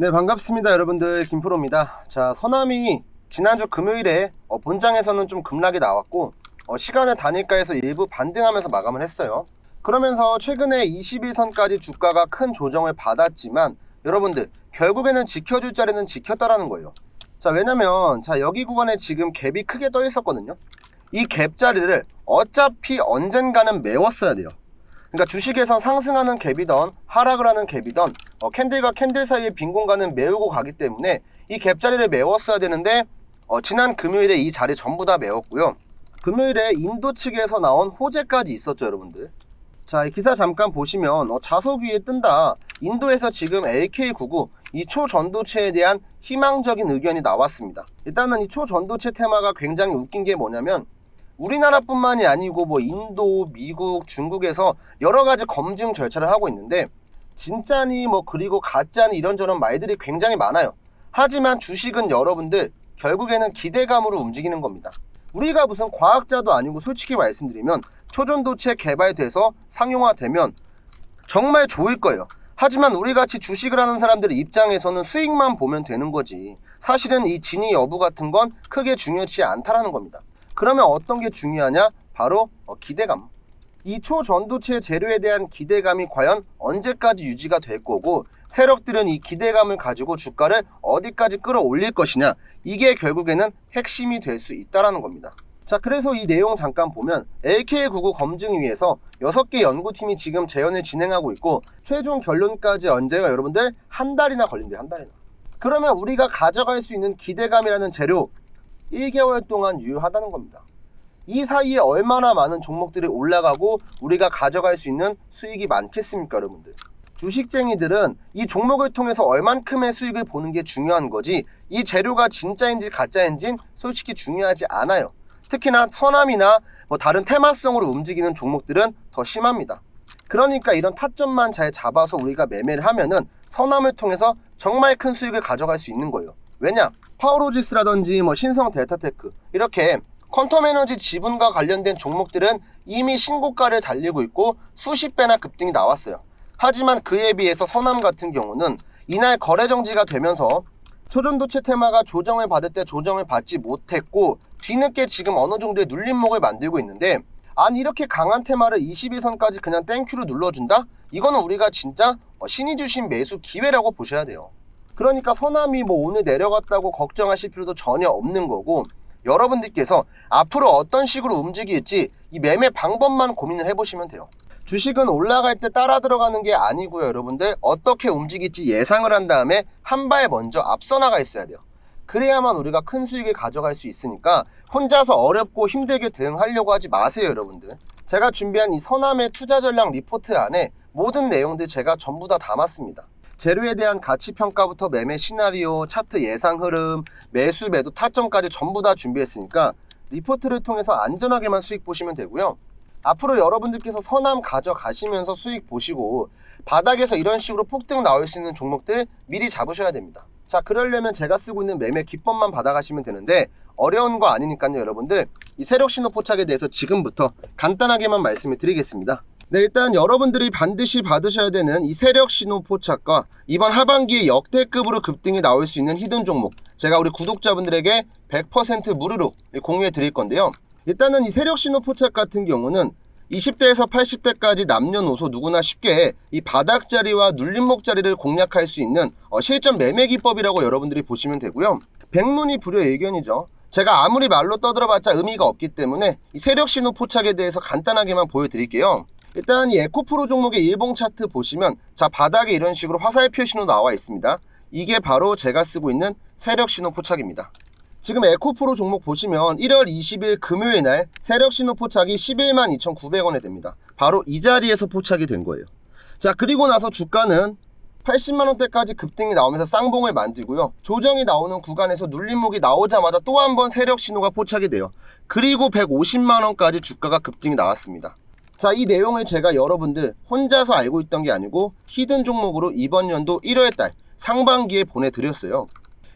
네 반갑습니다 여러분들. 김프로입니다. 자 서남이 지난주 금요일에 어, 본장에서는 좀 급락이 나왔고 어, 시간을 단일가에서 일부 반등하면서 마감을 했어요. 그러면서 최근에 21선까지 주가가 큰 조정을 받았지만 여러분들 결국에는 지켜줄 자리는 지켰다라는 거예요. 자 왜냐면 자 여기 구간에 지금 갭이 크게 떠 있었거든요. 이 갭 자리를 어차피 언젠가는 메웠어야 돼요 그러니까 주식에선 상승하는 갭이던 하락을 하는 갭이던 어, 캔들과 캔들 사이의 빈 공간은 메우고 가기 때문에 이 갭 자리를 메웠어야 되는데 어, 지난 금요일에 이 자리 전부 다 메웠고요. 금요일에 인도 측에서 나온 호재까지 있었죠, 여러분들. 자, 이 기사 잠깐 보시면 어, 자석 위에 뜬다. 인도에서 지금 LK99 이 초전도체에 대한 희망적인 의견이 나왔습니다. 일단은 이 초전도체 테마가 굉장히 웃긴 게 뭐냐면 우리나라뿐만이 아니고 뭐 인도, 미국, 중국에서 여러 가지 검증 절차를 하고 있는데 진짜니 뭐 그리고 가짜니 이런저런 말들이 굉장히 많아요. 하지만 주식은 여러분들 결국에는 기대감으로 움직이는 겁니다. 우리가 무슨 과학자도 아니고 솔직히 말씀드리면 초전도체 개발돼서 상용화되면 정말 좋을 거예요. 하지만 우리 같이 주식을 하는 사람들의 입장에서는 수익만 보면 되는 거지. 사실은 이 진위 여부 같은 건 크게 중요치 않다라는 겁니다. 그러면 어떤 게 중요하냐? 바로 어, 기대감. 이 초전도체 재료에 대한 기대감이 과연 언제까지 유지가 될 거고 세력들은 이 기대감을 가지고 주가를 어디까지 끌어올릴 것이냐 이게 결국에는 핵심이 될 수 있다라는 겁니다. 자 그래서 이 내용 잠깐 보면 LK99 검증위에서 6개 연구팀이 지금 재연을 진행하고 있고 최종 결론까지 언제가 여러분들 한 달이나 걸린대요 한 달이나 그러면 우리가 가져갈 수 있는 기대감이라는 재료 1개월 동안 유효하다는 겁니다. 이 사이에 얼마나 많은 종목들이 올라가고 우리가 가져갈 수 있는 수익이 많겠습니까, 여러분들? 주식쟁이들은 이 종목을 통해서 얼만큼의 수익을 보는 게 중요한 거지 이 재료가 진짜인지 가짜인지는 솔직히 중요하지 않아요. 특히나 서남이나 뭐 다른 테마성으로 움직이는 종목들은 더 심합니다. 그러니까 이런 타점만 잘 잡아서 우리가 매매를 하면은 서남을 통해서 정말 큰 수익을 가져갈 수 있는 거예요. 왜냐? 파워로직스라든지 뭐 신성 델타테크 이렇게 퀀텀 에너지 지분과 관련된 종목들은 이미 신고가를 달리고 있고 수십 배나 급등이 나왔어요. 하지만 그에 비해서 서남 같은 경우는 이날 거래 정지가 되면서 초전도체 테마가 조정을 받을 때 조정을 받지 못했고 뒤늦게 지금 어느 정도의 눌림목을 만들고 있는데 아니 이렇게 강한 테마를 21선까지 그냥 땡큐로 눌러준다? 이거는 우리가 진짜 어, 신이 주신 매수 기회라고 보셔야 돼요. 그러니까 서남이 뭐 오늘 내려갔다고 걱정하실 필요도 전혀 없는 거고 여러분들께서 앞으로 어떤 식으로 움직일지 이 매매 방법만 고민을 해보시면 돼요. 주식은 올라갈 때 따라 들어가는 게 아니고요, 여러분들. 어떻게 움직일지 예상을 한 다음에 한 발 먼저 앞서 나가 있어야 돼요. 그래야만 우리가 큰 수익을 가져갈 수 있으니까 혼자서 어렵고 힘들게 대응하려고 하지 마세요, 여러분들. 제가 준비한 이 서남의 투자 전략 리포트 안에 모든 내용들 제가 전부 다 담았습니다. 재료에 대한 가치 평가부터 매매 시나리오, 차트 예상 흐름, 매수 매도 타점까지 전부 다 준비했으니까 리포트를 통해서 안전하게만 수익 보시면 되고요. 앞으로 여러분들께서 서남 가져가시면서 수익 보시고 바닥에서 이런 식으로 폭등 나올 수 있는 종목들 미리 잡으셔야 됩니다. 자, 그러려면 제가 쓰고 있는 매매 기법만 받아가시면 되는데 어려운 거 아니니까요, 여러분들. 이 세력 신호 포착에 대해서 지금부터 간단하게만 말씀을 드리겠습니다. 네, 일단 여러분들이 반드시 받으셔야 되는 이 세력 신호 포착과 이번 하반기에 역대급으로 급등이 나올 수 있는 히든 종목 제가 우리 구독자분들에게 100% 무료로 공유해 드릴 건데요. 일단은 이 세력 신호 포착 같은 경우는 20대에서 80대까지 남녀노소 누구나 쉽게 이 바닥 자리와 눌림목 자리를 공략할 수 있는 어, 실전 매매 기법이라고 여러분들이 보시면 되고요. 백문이 불여일견이죠. 제가 아무리 말로 떠들어봤자 의미가 없기 때문에 이 세력 신호 포착에 대해서 간단하게만 보여드릴게요. 일단 이 에코프로 종목의 일봉 차트 보시면 자 바닥에 이런 식으로 화살표 신호 나와 있습니다. 이게 바로 제가 쓰고 있는 세력 신호 포착입니다. 지금 에코프로 종목 보시면 1월 20일 금요일 날 세력 신호 포착이 11만 2,900원에 됩니다. 바로 이 자리에서 포착이 된 거예요. 자 그리고 나서 주가는 80만 원대까지 급등이 나오면서 쌍봉을 만들고요. 조정이 나오는 구간에서 눌림목이 나오자마자 또 한 번 세력 신호가 포착이 돼요. 그리고 150만 원까지 주가가 급등이 나왔습니다. 자, 이 내용을 제가 여러분들 혼자서 알고 있던 게 아니고 히든 종목으로 이번 연도 1월 달 상반기에 보내드렸어요.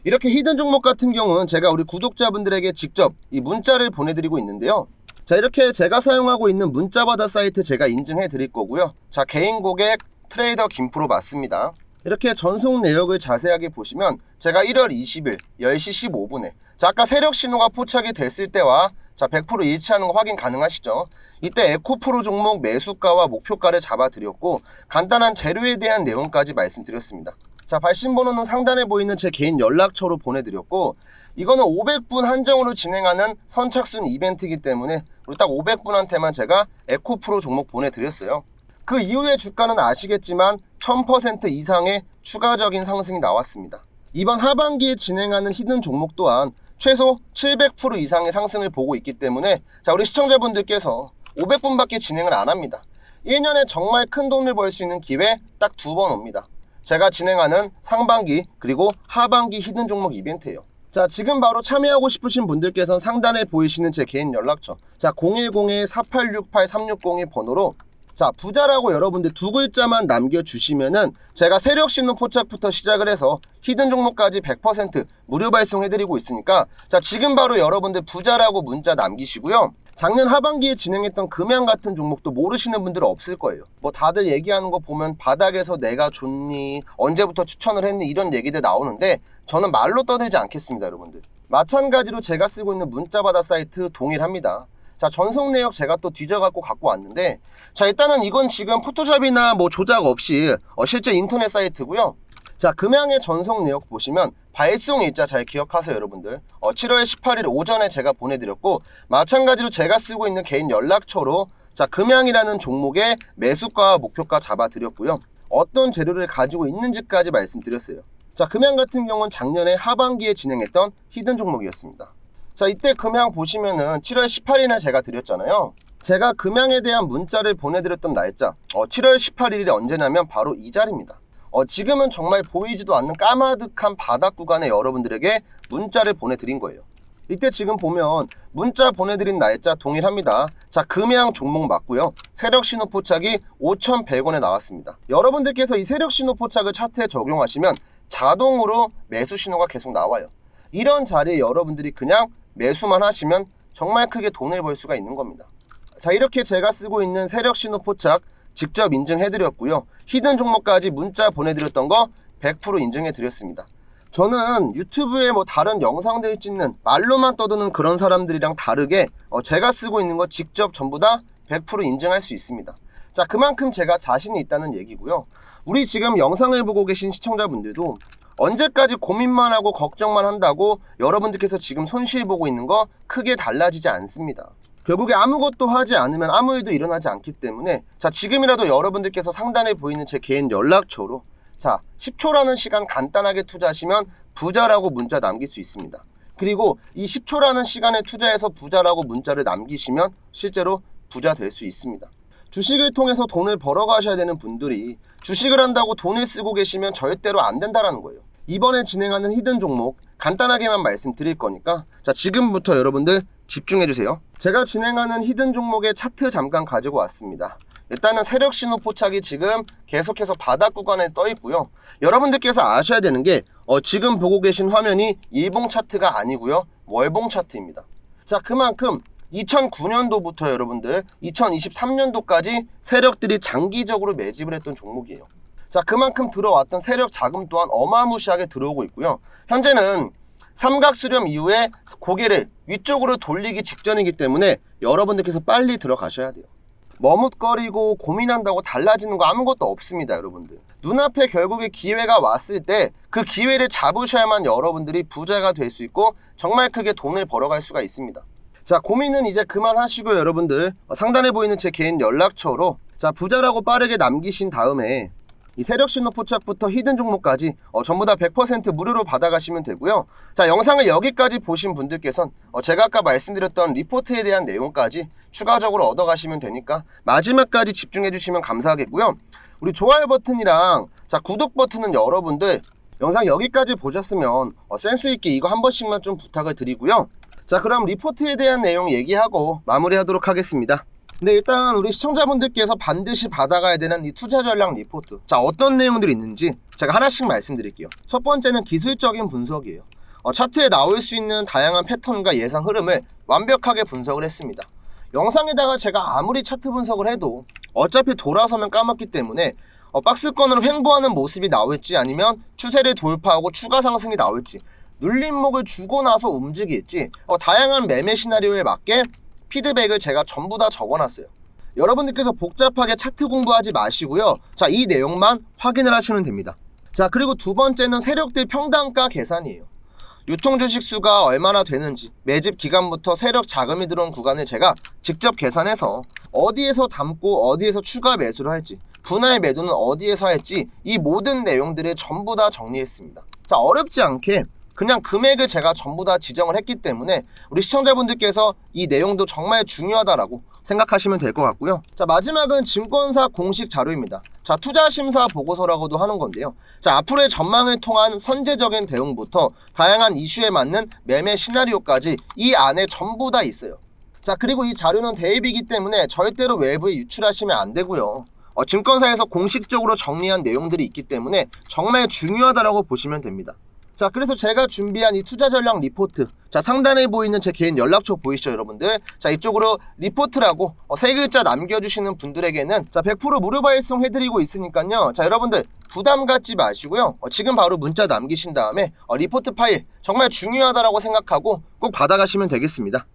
이렇게 히든 종목 같은 경우는 제가 우리 구독자분들에게 직접 이 문자를 보내드리고 있는데요. 자, 이렇게 제가 사용하고 있는 문자바다 사이트 제가 인증해 드릴 거고요. 자, 개인 고객 트레이더 김프로 맞습니다. 이렇게 전송 내역을 자세하게 보시면 제가 1월 20일 10시 15분에 자 아까 세력 신호가 포착이 됐을 때와 자 100% 일치하는 거 확인 가능하시죠? 이때 에코프로 종목 매수가와 목표가를 잡아드렸고 간단한 재료에 대한 내용까지 말씀드렸습니다. 자 발신 번호는 상단에 보이는 제 개인 연락처로 보내드렸고 이거는 500분 한정으로 진행하는 선착순 이벤트이기 때문에 우리 딱 500분한테만 제가 에코프로 종목 보내드렸어요. 그 이후에 주가는 아시겠지만 1000% 이상의 추가적인 상승이 나왔습니다. 이번 하반기에 진행하는 히든 종목 또한 최소 700% 이상의 상승을 보고 있기 때문에 자 우리 시청자분들께서 500분밖에 진행을 안 합니다. 1년에 정말 큰 돈을 벌 수 있는 기회 딱 두 번 옵니다. 제가 진행하는 상반기 그리고 하반기 히든 종목 이벤트예요. 자 지금 바로 참여하고 싶으신 분들께서는 상단에 보이시는 제 개인 연락처 자 010-4868-360의 번호로 자 부자라고 여러분들 두 글자만 남겨주시면은 제가 세력 신호 포착부터 시작을 해서 히든 종목까지 100% 무료 발송해드리고 있으니까 자 지금 바로 여러분들 부자라고 문자 남기시고요. 작년 하반기에 진행했던 금양 같은 종목도 모르시는 분들은 없을 거예요. 뭐 다들 얘기하는 거 보면 바닥에서 내가 좋니 언제부터 추천을 했니 이런 얘기들 나오는데 저는 말로 떠들지 않겠습니다 여러분들. 마찬가지로 제가 쓰고 있는 문자바다 사이트 동일합니다 자 전송 내역 제가 또 뒤져갖고 갖고 왔는데 자 일단은 이건 지금 포토샵이나 뭐 조작 없이 어, 실제 인터넷 사이트고요. 자 금양의 전송 내역 보시면 발송 일자 잘 기억하세요 여러분들. 어, 7월 18일 오전에 제가 보내드렸고 마찬가지로 제가 쓰고 있는 개인 연락처로 자 금양이라는 종목의 매수가 목표가 잡아드렸고요. 어떤 재료를 가지고 있는지까지 말씀드렸어요. 자 금양 같은 경우는 작년에 하반기에 진행했던 히든 종목이었습니다 자 이때 금양 보시면은 7월 18일에 제가 드렸잖아요. 제가 금양에 대한 문자를 보내드렸던 날짜 어, 7월 18일이 언제냐면 바로 이 자리입니다. 어, 지금은 정말 보이지도 않는 까마득한 바닥 구간에 여러분들에게 문자를 보내드린 거예요. 이때 지금 보면 문자 보내드린 날짜 동일합니다. 자 금양 종목 맞고요. 세력 신호 포착이 5,100원에 나왔습니다. 여러분들께서 이 세력 신호 포착을 차트에 적용하시면 자동으로 매수 신호가 계속 나와요. 이런 자리에 여러분들이 그냥 매수만 하시면 정말 크게 돈을 벌 수가 있는 겁니다. 자 이렇게 제가 쓰고 있는 세력 신호 포착 직접 인증해드렸고요. 히든 종목까지 문자 보내드렸던 거 100% 인증해드렸습니다. 저는 유튜브에 뭐 다른 영상들 찍는 말로만 떠드는 그런 사람들이랑 다르게 어, 제가 쓰고 있는 거 직접 전부 다 100% 인증할 수 있습니다. 자 그만큼 제가 자신이 있다는 얘기고요. 우리 지금 영상을 보고 계신 시청자분들도 언제까지 고민만 하고 걱정만 한다고 여러분들께서 지금 손실 보고 있는 거 크게 달라지지 않습니다. 결국에 아무것도 하지 않으면 아무 일도 일어나지 않기 때문에 자 지금이라도 여러분들께서 상단에 보이는 제 개인 연락처로 자 10초라는 시간 간단하게 투자하시면 부자라고 문자 남길 수 있습니다. 그리고 이 10초라는 시간에 투자해서 부자라고 문자를 남기시면 실제로 부자 될 수 있습니다. 주식을 통해서 돈을 벌어 가셔야 되는 분들이 주식을 한다고 돈을 쓰고 계시면 절대로 안 된다라는 거예요. 이번에 진행하는 히든 종목 간단하게만 말씀드릴 거니까 자 지금부터 여러분들 집중해 주세요. 제가 진행하는 히든 종목의 차트 잠깐 가지고 왔습니다. 일단은 세력 신호 포착이 지금 계속해서 바닥 구간에 떠 있고요. 여러분들께서 아셔야 되는 게 어, 지금 보고 계신 화면이 일봉 차트가 아니고요. 월봉 차트입니다. 자 그만큼 2009년도부터 여러분들 2023년도까지 세력들이 장기적으로 매집을 했던 종목이에요. 자 그만큼 들어왔던 세력 자금 또한 어마무시하게 들어오고 있고요. 현재는 삼각 수렴 이후에 고개를 위쪽으로 돌리기 직전이기 때문에 여러분들께서 빨리 들어가셔야 돼요. 머뭇거리고 고민한다고 달라지는 거 아무것도 없습니다, 여러분들. 눈앞에 결국에 기회가 왔을 때 그 기회를 잡으셔야만 여러분들이 부자가 될 수 있고 정말 크게 돈을 벌어갈 수가 있습니다. 자, 고민은 이제 그만하시고요, 여러분들. 어, 상단에 보이는 제 개인 연락처로 자, 부자라고 빠르게 남기신 다음에 이 세력 신호 포착부터 히든 종목까지 어, 전부 다 100% 무료로 받아가시면 되고요. 자, 영상을 여기까지 보신 분들께선 어, 제가 아까 말씀드렸던 리포트에 대한 내용까지 추가적으로 얻어가시면 되니까 마지막까지 집중해 주시면 감사하겠고요. 우리 좋아요 버튼이랑 자, 구독 버튼은 여러분들 영상 여기까지 보셨으면 어, 센스 있게 이거 한 번씩만 좀 부탁을 드리고요. 자, 그럼 리포트에 대한 내용 얘기하고 마무리하도록 하겠습니다. 근데 일단 우리 시청자분들께서 반드시 받아가야 되는 이 투자 전략 리포트. 자, 어떤 내용들이 있는지 제가 하나씩 말씀드릴게요. 첫 번째는 기술적인 분석이에요. 어, 차트에 나올 수 있는 다양한 패턴과 예상 흐름을 완벽하게 분석을 했습니다. 영상에다가 제가 아무리 차트 분석을 해도 어차피 돌아서면 까먹기 때문에 어, 박스권으로 횡보하는 모습이 나올지 아니면 추세를 돌파하고 추가 상승이 나올지 눌림목을 주고 나서 움직일지 어, 다양한 매매 시나리오에 맞게 피드백을 제가 전부 다 적어놨어요. 여러분들께서 복잡하게 차트 공부하지 마시고요. 자, 이 내용만 확인을 하시면 됩니다. 자, 그리고 두 번째는 세력들 평단가 계산이에요. 유통 주식 수가 얼마나 되는지 매집 기간부터 세력 자금이 들어온 구간을 제가 직접 계산해서 어디에서 담고 어디에서 추가 매수를 할지 분할 매도는 어디에서 할지 이 모든 내용들을 전부 다 정리했습니다. 자 어렵지 않게 그냥 금액을 제가 전부 다 지정을 했기 때문에 우리 시청자분들께서 이 내용도 정말 중요하다라고 생각하시면 될 것 같고요. 자 마지막은 증권사 공식 자료입니다. 자 투자 심사 보고서라고도 하는 건데요. 자 앞으로의 전망을 통한 선제적인 대응부터 다양한 이슈에 맞는 매매 시나리오까지 이 안에 전부 다 있어요. 자 그리고 이 자료는 대입이기 때문에 절대로 외부에 유출하시면 안 되고요. 어, 증권사에서 공식적으로 정리한 내용들이 있기 때문에 정말 중요하다라고 보시면 됩니다. 자 그래서 제가 준비한 이 투자 전략 리포트. 자 상단에 보이는 제 개인 연락처 보이시죠 여러분들? 자 이쪽으로 리포트라고 어, 세 글자 남겨주시는 분들에게는 자 100% 무료 발송 해드리고 있으니까요. 자 여러분들 부담 갖지 마시고요. 어, 지금 바로 문자 남기신 다음에 어, 리포트 파일 정말 중요하다라고 생각하고 꼭 받아가시면 되겠습니다